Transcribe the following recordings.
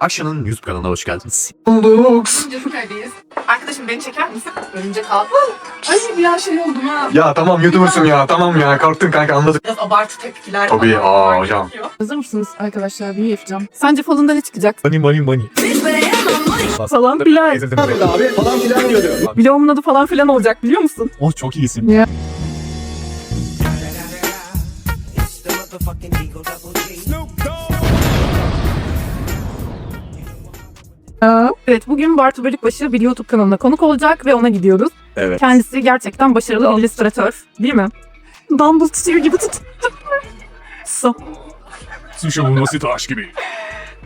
Akşam'ın YouTube kanalına hoş geldiniz. Lux. Cesukay'dayız. Arkadaşım beni çeker misin? Önce kalk. Ay bir an şey oldum ha. Ya tamam YouTuber'sın ya tamam ya korktun kanka anladık. Biraz abartı tepkiler. Tabii, aa, hocam. Hazır mısınız arkadaşlar? Büyü yapacağım. Sence falında ne çıkacak? Money money money. Falan filan. Abi falan filan diyordu. Vlogumun adı falan filan olacak biliyor musun? Oh çok iyisin. Ya. Evet bugün Bartu Bölükbaşı bir YouTube kanalına konuk olacak ve ona gidiyoruz. Evet. Kendisi gerçekten başarılı bir illüstratör. Değil mi? Dumble tutuyor gibi tut. so. Sushi bulması taş gibi.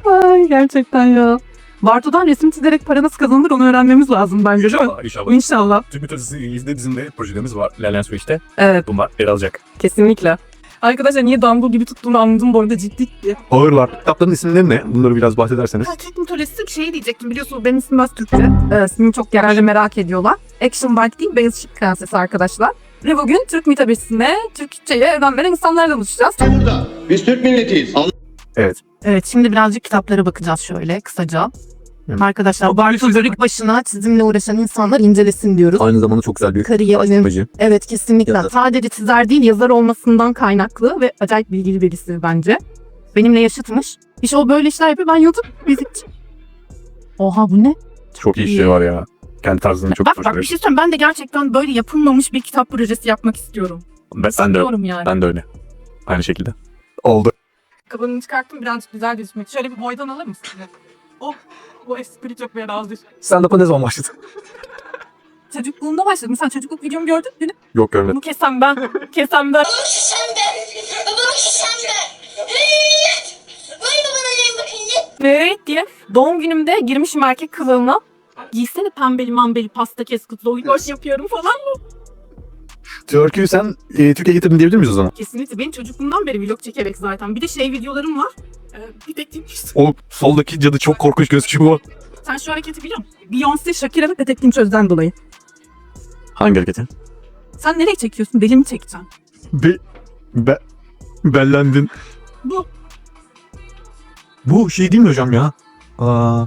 Ay gerçekten ya. Bartu'dan resim çizerek para nasıl kazanılır onu öğrenmemiz lazım bence değil mi? İnşallah, inşallah. İnşallah. Tüm mütazisi bizim de projelerimiz var. Ilerleyen süreçte Evet bunlar yer alacak. kesinlikle. Arkadaşlar niye Dumble gibi tuttuğunu anladım bu arada ciddi. Ağırlar. Kitapların isimleri ne? Bunları biraz bahsederseniz. Tek mitolojisi bir şey diyecektim biliyorsunuz benim ismim biraz Türkçe. Ee, ismimi çok genelde merak ediyorlar. Action Bike değil Beyaz Işık Prensesi arkadaşlar. Ve bugün Türk mitolojisine, Türkçe'ye önem veren insanlarla buluşacağız. burada. Biz Türk milletiyiz. Evet şimdi birazcık kitaplara bakacağız şöyle kısaca. Evet. Arkadaşlar Bartu Bölük başına çizimle uğraşan insanlar incelesin diyoruz. Aynı zamanda çok güzel bir Kariyerin Bacı. Evet kesinlikle. Yazar. Sadece çizer değil yazar olmasından kaynaklı ve acayip bilgili birisi bence. Benimle yaşıtmış. İşte o böyle işler yapıyor. Ben YouTube müzikçi. Oha bu ne? Çok iyi şey var ya. Kendi tarzını çok bak bak bir şey söyleyeyim. Ben de gerçekten böyle yapılmamış bir kitap projesi yapmak istiyorum. Ben, ben de İstiyorum yani. ben de öyle. Aynı şekilde. Oldu. Kabanını çıkarttım birazcık güzel gözükmek. Şöyle bir boydan alır mısın? Oh bu espri çok razı Sen de ne zaman başladın? Çocukluğunda başladım. Sen çocukluk videomu gördün mü? Yok görmedim. Bunu kesem ben. Kesem ben. Şembe. Bak şembe. Hıyyt. Vay babanın bakınca. Evet diye doğum günümde girmişim erkek kılığına. Giysene pembeli mambeli pasta kes kutlu oyun hoş yapıyorum falan. Türküyü sen e, Türkiye'ye getirdin diyebilir miyiz o zaman? Kesinlikle benim çocukluğumdan beri vlog çekerek zaten. Bir de şey videolarım var. Ee, bir tek O soldaki cadı çok korkunç gözüküyor. Sen şu hareketi biliyor musun? Beyoncé Shakira ve detektif çözden dolayı. Hangi hareketi? Sen nereye çekiyorsun? Deli mi çekeceksin? Be... Be... Bellendin. Bu. Bu şey değil mi hocam ya? Aa,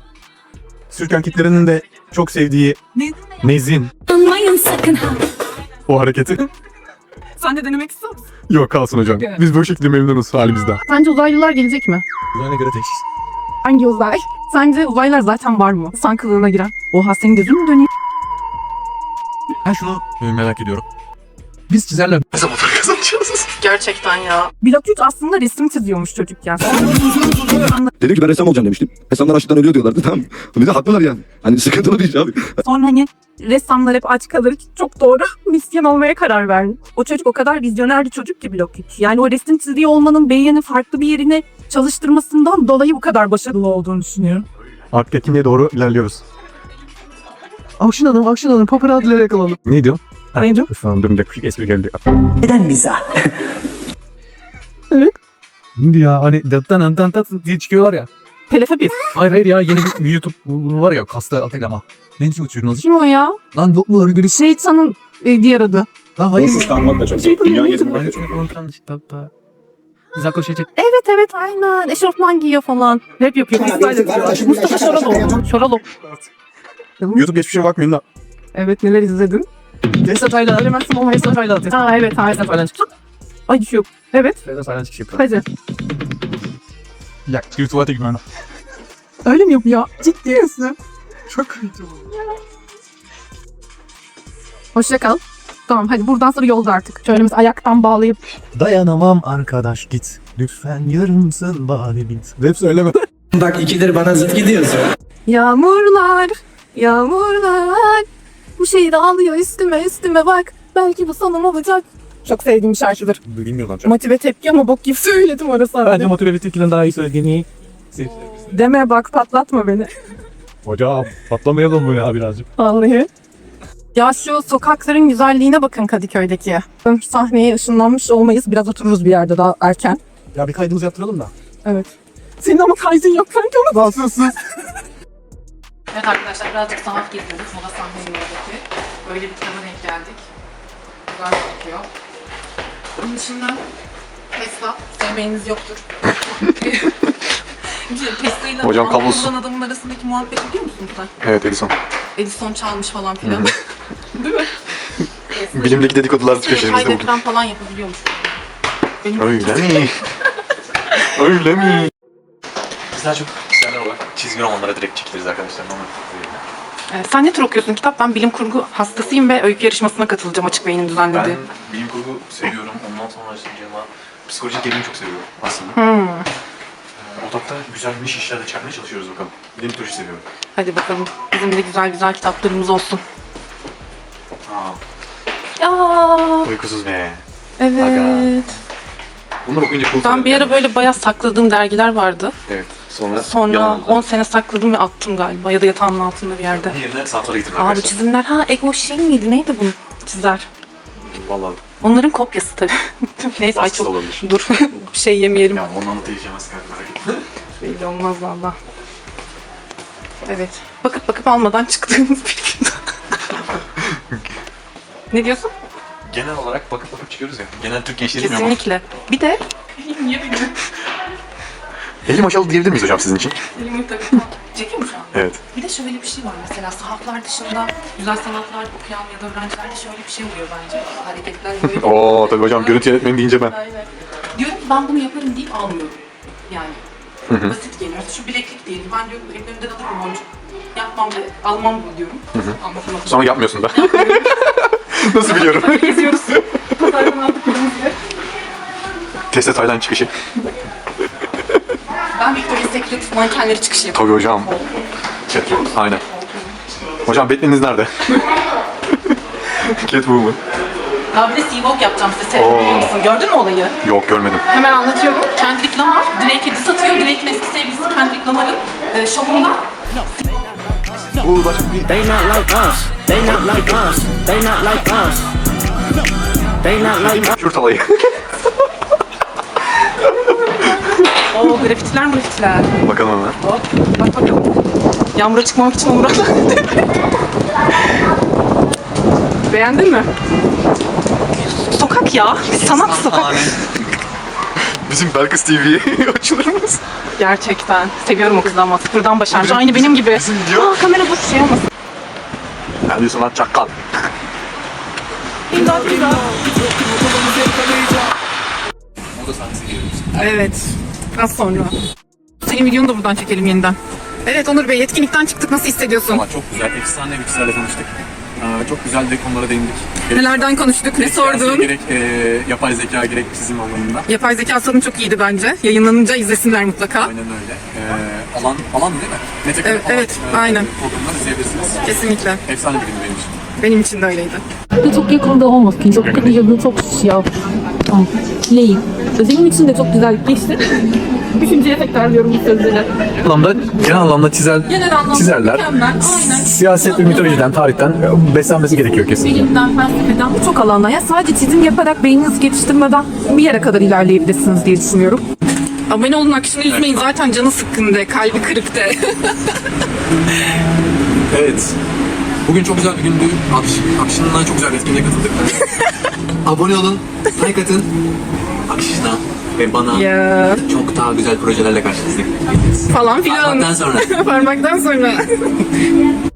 Türk erkeklerinin de çok sevdiği Ne? Nezin. O hareketi. Sen de denemek ister misin? Yok kalsın hocam. Evet. Biz bu şekilde memnunuz halimizden. Sence uzaylılar gelecek mi? Düzene göre teşhis. Hangi uzay? Sence uzaylılar zaten var mı? San kılığına giren. Oha senin gözün mü dönüyor? Ben şunu merak ediyorum. Biz çizerler ne zaman kazanacağız? Gerçekten ya. 3 aslında resim çiziyormuş çocukken. Dedi ki ben ressam olacağım demiştim. Ressamlar açlıktan ölüyor diyorlardı tamam. Bir de haklılar yani. Hani sıkıntılı bir iş abi. Sonra hani ressamlar hep aç kalır. Çok doğru. Misyon olmaya karar verdi. O çocuk o kadar vizyoner bir çocuk ki 3. Yani o resim çiziyor olmanın beynini farklı bir yerine çalıştırmasından dolayı bu kadar başarılı olduğunu düşünüyorum. Artık etkinliğe doğru ilerliyoruz. Action alın action alın paparazzileri yakalalım. Ne diyor? Dur bir dakika küçük espri geldi. Neden mizah? Şimdi ya hani dattan antan tat diye çıkıyorlar ya. Telefe bir. Hayır hayır ya yeni bir YouTube bu var ya kasta atak ama. Ne için uçuyorsunuz? Kim o ya? Lan yok mu öyle birisi? Şeytanın e, diğer adı. Lan hayır. Kıskanmak da çok Dünya bu- gezmek de Hayır çok çek. Evet evet aynen. Eşofman giyiyor falan. Rap yapıyor. Mustafa Şoralo. Şoralo. YouTube geçmişine bakmayın da. Evet neler izledin? Esat Ayla elemezsin ama Esat Ayla atıyor. Ha evet ha. Ayla çıkıyor. Ay düşüyor. Evet. Esat Ayla çıkıyor. Hadi. Ya YouTube'a tek ben. Öyle mi yapıyor? Ciddi misin? Çok kötü. Hoşça kal. Tamam hadi buradan sonra yolda artık. Şöyle biz ayaktan bağlayıp. Dayanamam arkadaş git. Lütfen yarımsın bari bit. Hep söyleme. Bak ikidir bana zıt gidiyorsun. Yağmurlar, yağmurlar. Bu şehir ağlıyor üstüme üstüme bak. Belki bu sonum olacak. Çok sevdiğim bir şarkıdır. Bilmiyorum lan. Motive tepki ama bok gibi söyledim orası Bence abi. motive bir tekilden daha iyi söylediğini. Deme bak patlatma beni. Hocam patlamayalım böyle ya birazcık. Vallahi. Ya şu sokakların güzelliğine bakın Kadıköy'deki. Sahneye ışınlanmış olmayız. Biraz otururuz bir yerde daha erken. Ya bir kaydımızı yaptıralım da. Evet. Senin ama kaydın yok kanka. Nasılsın? Evet arkadaşlar birazcık sanat geziyoruz. Moda sahnenin oradaki. Böyle bir kitaba denk geldik. Güzel bakıyor. Bunun dışında Tesla sevmeyeniniz yoktur. Tesla'yla Hocam kablosu. adamın arasındaki muhabbeti biliyor musun sen? Evet Edison. Edison çalmış falan filan. Değil mi? Bilimdeki dedikodular köşemizde bugün. Kaydetmen falan yapabiliyormuş. Benim Öyle mi? Öyle mi? Biz daha çok çizgi romanlara direkt çekiliriz arkadaşlar. Normal Ee, sen ne tür okuyorsun kitap? Ben bilim kurgu hastasıyım ve öykü yarışmasına katılacağım Açık Beyin'in Ben düzenlediği. bilim kurgu seviyorum. Ondan sonra işte ama psikolojik gerilim çok seviyorum aslında. Hmm. Ee, Odakta güzel niş işler de çakmaya çalışıyoruz bakalım. Bilim kurgu seviyorum. Hadi bakalım. Bizim de güzel güzel kitaplarımız olsun. Aa, Ya uykusuz be. evet. Bunları okuyunca cool Ben bir ara böyle bayağı sakladığım dergiler vardı. Evet. Sonra, Sonra yalandı. 10 sene sakladım ve attım galiba ya da yatağımın altında bir yerde. Yerine saflara getirdim Aa bu arkadaşlar. çizimler ha Ego şey miydi neydi bu çizer? Vallahi Onların kopyası tabii. Neyse ay Baskısı çok olabilir. dur bir şey yemeyelim. ya onu anlatacağımız kadar merak etme. Belli olmaz valla. Evet. Bakıp bakıp almadan çıktığımız bir gün. ne diyorsun? Genel olarak bakıp bakıp çıkıyoruz ya. Genel Türk gençliği değil mi ama? Kesinlikle. Bir de Niye gün? Elim aşağı diyebilir miyiz hocam sizin için? Elimi takıp Çekiyor mu şu an? Evet. Bir de şöyle bir şey var mesela sahaflar dışında güzel sanatlar okuyan ya da öğrencilerde şöyle bir şey oluyor bence. Hareketler böyle. Oo tabii hocam görüntü yönetmeni deyince ben. Aynen. Diyorum ki ben bunu yaparım deyip almıyorum. Yani. Basit geliyor. Şu bileklik diyelim. Ben diyorum elimde de boncuk. Yapmam da almam diyorum. Anlatamadım. Sonra yapmıyorsun da. Nasıl biliyorum? Geziyoruz. Aldık. Tesla Tayland çıkışı. Ben Victoria's Secret mankenleri çıkışı yapıyorum. Tabii hocam. Catwoman. Aynen. Hocam Batman'iniz nerede? Catwoman. Bir de Seawalk yapacağım size. Seyredebiliyor musun? Gördün mü olayı? Yok görmedim. Hemen anlatıyorum. Kendrick Lamar, Drake'e diss atıyor. Drake'in eski sevgilisi Kendrick Lamar'ın e, şovunda Bu başka bir... They not like us. They not like us. They not like us. They not like us. Kürt alayı. Oo grafitiler grafitiler. Bakalım hemen. Hop bak bakalım. Yağmura çıkmamak için umurumda. Beğendin mi? Sokak ya. Sanat sokak. Bizim Belkıs TV'ye açılır mısın? Gerçekten. Seviyorum o kızı ama sıfırdan başarmış. Aynı benim gibi. Aa kamera dur şey olmasın. Ben diyorsun lan çakal. Evet. Az sonra. Senin videonu da buradan çekelim yeniden. Evet Onur Bey yetkinlikten çıktık. Nasıl hissediyorsun? Ama çok güzel, efsane bir kişilerle tanıştık. Ee, çok güzel de konulara değindik. Gerek Nelerden konuştuk? Ne gerek siyasi, sordun? Gerek e, yapay zeka, gerek çizim anlamında. Yapay zeka sorun çok iyiydi bence. Yayınlanınca izlesinler mutlaka. Aynen öyle. Ee, alan, alan değil mi? Mete Evet, evet, aynen. Programlar izleyebilirsiniz. Kesinlikle. Efsane bir film benim için. Benim için de öyleydi. 근데 çok yakında olmasın. Çok yakında çok siyah. Ah, Lane. Senin için de çok güzel geçti. Düşünceye tekrarlıyorum bu sözleri. anlamda, genel anlamda çizer, Genel anlamda çizerler. mükemmel. Aynen. Siyaset ve mitolojiden, tarihten e, beslenmesi gerekiyor kesinlikle. Bilimden, felsefeden Birçok alanda ya sadece çizim yaparak beyninizi geliştirmeden bir yere kadar ilerleyebilirsiniz diye düşünüyorum. Abone olun akşını üzmeyin zaten canı sıkkın de, kalbi kırık de. Evet. Bugün çok güzel bir gündü. Akş, akşamdan çok güzel bir etkinliğe katıldık. Abone olun, like atın. Akşamdan ve bana ya çok daha güzel projelerle karşınızdayım. falan filan. Parmaktan sonra. Parmaktan sonra.